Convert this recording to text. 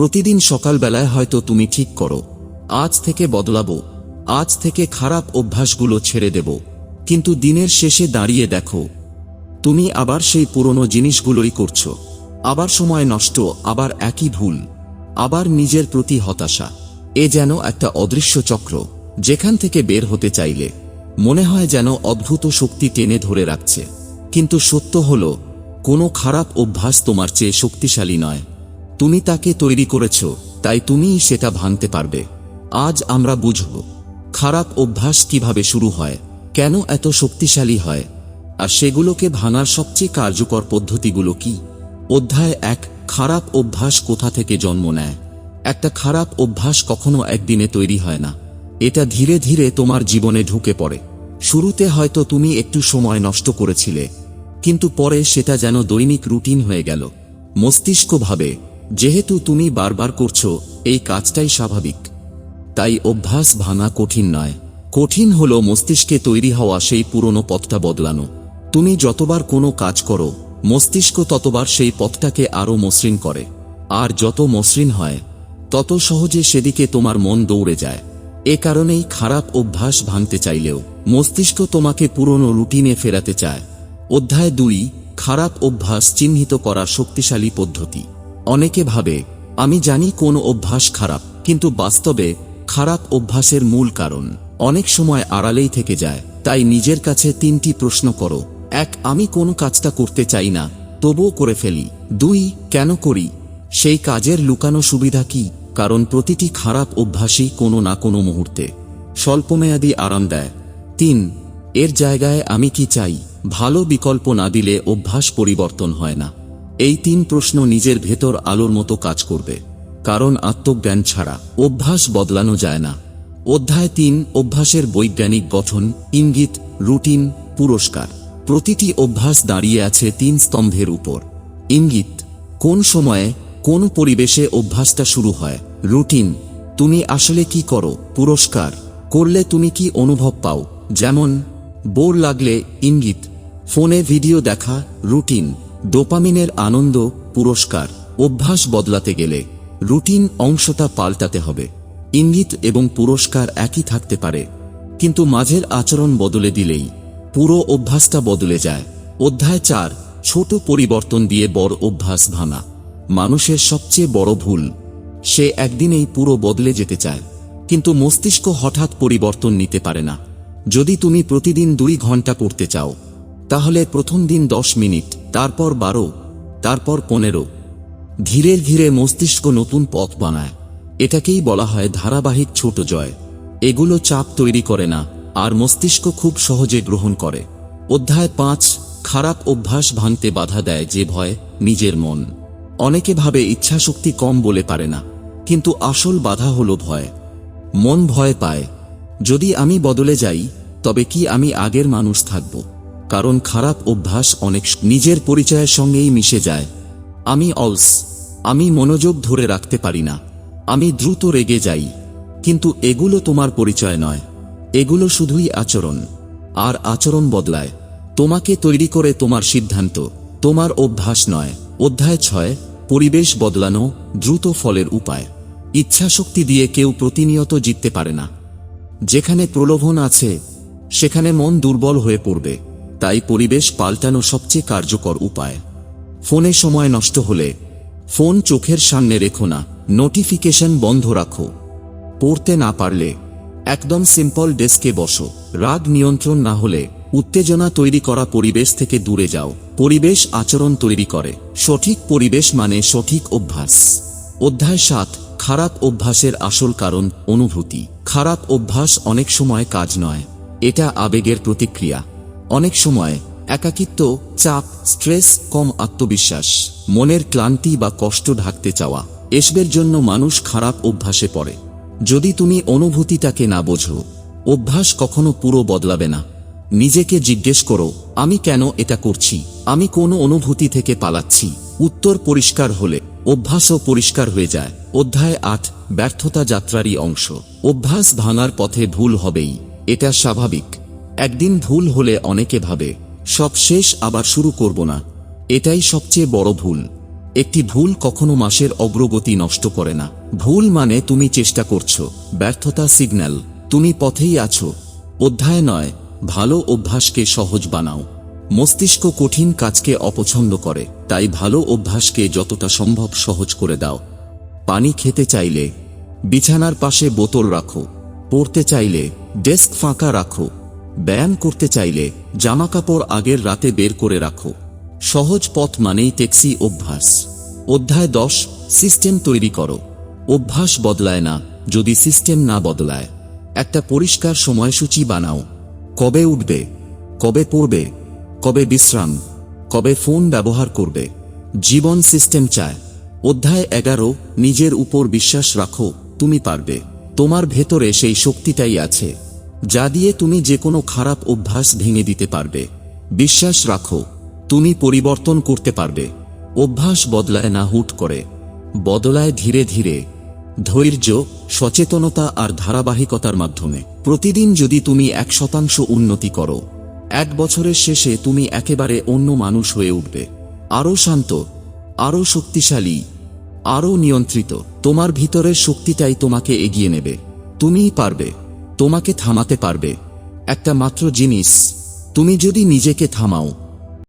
প্রতিদিন সকালবেলায় হয়তো তুমি ঠিক করো। আজ থেকে বদলাবো। আজ থেকে খারাপ অভ্যাসগুলো ছেড়ে দেব। কিন্তু দিনের শেষে দাঁড়িয়ে দেখো। তুমি আবার সেই পুরনো জিনিসগুলোই করছ। আবার সময় নষ্ট, আবার একই ভুল। আবার নিজের প্রতি হতাশা। এ যেন একটা অদৃশ্য চক্র, যেখান থেকে বের হতে চাইলে। মনে হয় যেন অদ্ভুত শক্তি টেনে ধরে রাখছে। কিন্তু সত্য হল, কোনো খারাপ অভ্যাস তোমার চেয়ে শক্তিশালী নয়। তুমি তাকে তৈরি করেছ, তাই তুমিই সেটা ভাঙতে পারবে। আজ আমরা বুঝব, খারাপ অভ্যাস কীভাবে শুরু হয়, কেন এত শক্তিশালী হয়, আর সেগুলোকে ভাঙার সবচেয়ে কার্যকর পদ্ধতিগুলো কি? অধ্যায় এক, খারাপ অভ্যাস কোথা থেকে জন্ম নেয়? একটা খারাপ অভ্যাস কখনো একদিনে তৈরি হয় না। এটা ধীরে ধীরে তোমার জীবনে ঢুকে পড়ে। শুরুতে হয়তো তুমি একটু সময় নষ্ট করেছিলে, কিন্তু পরে সেটা যেন দৈনিক রুটিন হয়ে গেল। মস্তিষ্ক ভাবে যেহেতু তুমি বারবার করছ, এই কাজটাই স্বাভাবিক। তাই অভ্যাস ভাঙা কঠিন নয়। কঠিন হলো মস্তিষ্কে তৈরি হওয়া সেই পুরনো পথটা বদলানো। তুমি যতবার কোনো কাজ করো, মস্তিষ্ক ততবার সেই পথটাকে আরও মসৃণ করে। আর যত মসৃণ হয়, তত সহজে সেদিকে তোমার মন দৌড়ে যায়। এ কারণেই খারাপ অভ্যাস ভাঙতে চাইলেও মস্তিষ্ক তোমাকে পুরনো রুটিনে ফেরাতে চায়। অধ্যায় দুই, খারাপ অভ্যাস চিহ্নিত করা শক্তিশালী পদ্ধতি। অনেকে ভাবে, আমি জানি কোন অভ্যাস খারাপ, কিন্তু বাস্তবে খারাপ অভ্যাসের মূল কারণ অনেক সময় আড়ালেই থেকে যায়। তাই নিজের কাছে তিনটি প্রশ্ন করো। এক, আমি কোন কাজটা করতে চাই না, তবুও করে ফেলি। দুই, কেন করি? সেই কাজের লুকানো সুবিধা কি? কারণ প্রতিটি খারাপ অভ্যাসই কোনো না কোনো মুহূর্তে স্বল্পমেয়াদী আরাম দেয়। তিন, এর জায়গায় আমি কি চাই? ভালো বিকল্প না দিলে অভ্যাস পরিবর্তন হয় না। এই তিন প্রশ্ন নিজের ভেতর আলোর মতো কাজ করবে। কারণ আত্মজ্ঞান ছাড়া অভ্যাস বদলানো যায় না। অধ্যায় তিন, অভ্যাসের বৈজ্ঞানিক গঠন, ইঙ্গিত, রুটিন, পুরস্কার। প্রতিটি অভ্যাস দাঁড়িয়ে আছে তিন স্তম্ভের উপর। ইঙ্গিত, কোন সময়ে কোন পরিবেশে অভ্যাসটা শুরু হয়? রুটিন, তুমি আসলে কি করো? পুরস্কার, করলে তুমি কি অনুভব পাও? যেমন, বোর লাগলে ইঙ্গিত, ফোনে ভিডিও দেখা, রুটিন। ডোপামিনের আনন্দ, পুরস্কার, অভ্যাস বদলাতে গেলে রুটিন অংশটা পাল্টাতে হবে। ইঙ্গিত এবং পুরস্কার একই থাকতে পারে, কিন্তু মাঝের আচরণ বদলে দিলেই পুরো অভ্যাসটা বদলে যায়। অধ্যায় চার, ছোট পরিবর্তন দিয়ে বড় অভ্যাস ভাঙা। মানুষের সবচেয়ে বড় ভুল, সে একদিনেই পুরো বদলে যেতে চায়, কিন্তু মস্তিষ্ক হঠাৎ পরিবর্তন নিতে পারে না। যদি তুমি প্রতিদিন দুই ঘণ্টা করতে চাও, তাহলে প্রথম দিন দশ মিনিট তারপর বারো, তারপর পনেরো। ধীরে ধীরে মস্তিষ্ক নতুন পথ বানায়। এটাকেই বলা হয় ধারাবাহিক ছোট জয়। এগুলো চাপ তৈরি করে না, আর মস্তিষ্ক খুব সহজে গ্রহণ করে। অধ্যায় পাঁচ, খারাপ অভ্যাস ভাঙতে বাধা দেয় যে ভয়, নিজের মন। অনেকে ভাবে ইচ্ছাশক্তি কম বলে পারে না, কিন্তু আসল বাধা হলো ভয়। মন ভয় পায়। যদি আমি বদলে যাই, তবে কি আমি আগের মানুষ থাকব? কারণ খারাপ অভ্যাস অনেক নিজের পরিচয়ের সঙ্গেই মিশে যায়। আমি অলস। আমি মনোযোগ ধরে রাখতে পারি না। আমি দ্রুত রেগে যাই। কিন্তু এগুলো তোমার পরিচয় নয়। এগুলো শুধুই আচরণ। আর আচরণ বদলায়। তোমাকে তৈরি করে তোমার সিদ্ধান্ত। তোমার অভ্যাস নয়। অধ্যায় ছয়, পরিবেশ বদলানো, দ্রুত ফলের উপায়। ইচ্ছাশক্তি দিয়ে কেউ প্রতিনিয়ত জিততে পারে না। যেখানে প্রলোভন আছে, সেখানে মন দুর্বল হয়ে পড়বে। তাই পরিবেশ পাল্টানো সবচেয়ে কার্যকর উপায়। ফোনে সময় নষ্ট হলে ফোন চোখের সামনে রেখো না, নোটিফিকেশন বন্ধ রাখো। পড়তে না পারলে একদম সিম্পল ডেস্কে বসো। রাগ নিয়ন্ত্রণ না হলে উত্তেজনা তৈরি করা পরিবেশ থেকে দূরে যাও। পরিবেশ আচরণ তৈরি করে। সঠিক পরিবেশ মানে সঠিক অভ্যাস। অধ্যায় সাত, খারাপ অভ্যাসের আসল কারণ অনুভূতি। খারাপ অভ্যাস অনেক সময় কাজ নয়। এটা আবেগের প্রতিক্রিয়া। অনেক সময় একাকিত্ব, চাপ, স্ট্রেস, কম আত্মবিশ্বাস, মনের ক্লান্তি বা কষ্ট ঢাকতে চাওয়া, এসবের জন্য মানুষ খারাপ অভ্যাসে পড়ে। যদি তুমি অনুভূতিটাকে না বোঝো, অভ্যাস কখনো পুরো বদলাবে না। নিজেকে জিজ্ঞেস করো, আমি কেন এটা করছি? আমি কোন অনুভূতি থেকে পালাচ্ছি? উত্তর পরিষ্কার হলে অভ্যাসও পরিষ্কার হয়ে যায়। অধ্যায় আট, ব্যর্থতা যাত্রারই অংশ। অভ্যাস ভাঙার পথে ভুল হবেই, এটা স্বাভাবিক। একদিন ভুল হলে অনেকে ভাবে, সব শেষ, আবার শুরু করব না। এটাই সবচেয়ে বড় ভুল। একটি ভুল কখনো মাসের অগ্রগতি নষ্ট করে না। ভুল মানে তুমি চেষ্টা করছ। ব্যর্থতা সিগন্যাল। তুমি পথেই আছো। অধ্যায় নয়, ভালো অভ্যাসকে সহজ বানাও। মস্তিষ্ক কঠিন কাজকে অপছন্দ করে, তাই ভালো অভ্যাসকে যতটা সম্ভব সহজ করে দাও। পানি খেতে চাইলে, বিছানার পাশে বোতল রাখো। পড়তে চাইলে, ডেস্ক ফাঁকা রাখো। ব্যায়াম করতে চাইলে জামাকাপড় আগের রাতে বের করে রাখো। সহজ পথ মানেই ট্যাক্সি অভ্যাস। অধ্যায় দশ, সিস্টেম তৈরি করো। অভ্যাস বদলায় না, যদি সিস্টেম না বদলায়। একটা পরিষ্কার সময়সূচি বানাও। কবে উঠবে? কবে পড়বে? কবে বিশ্রাম? কবে ফোন ব্যবহার করবে? জীবন সিস্টেম চায়। অধ্যায় এগারো, নিজের উপর বিশ্বাস রাখো, তুমি পারবে। তোমার ভেতরে সেই শক্তিটাই আছে। যা দিয়ে তুমি যে কোনো খারাপ অভ্যাস ভেঙে দিতে পারবে। বিশ্বাস রাখো, তুমি পরিবর্তন করতে পারবে। অভ্যাস বদলায় না হুট করে, বদলায় ধীরে ধীরে। ধৈর্য, সচেতনতা আর ধারাবাহিকতার মাধ্যমে। প্রতিদিন যদি তুমি এক শতাংশ উন্নতি করো, এক বছরের শেষে তুমি একেবারে অন্য মানুষ হয়ে উঠবে। আরও শান্ত, আরও শক্তিশালী, আরও নিয়ন্ত্রিত। তোমার ভিতরের শক্তিটাই তোমাকে এগিয়ে নেবে। তুমিই পারবে। তোমাকে থামাতে পারবে। একটা মাত্র জিনিস তুমি যদি নিজেকে থামাও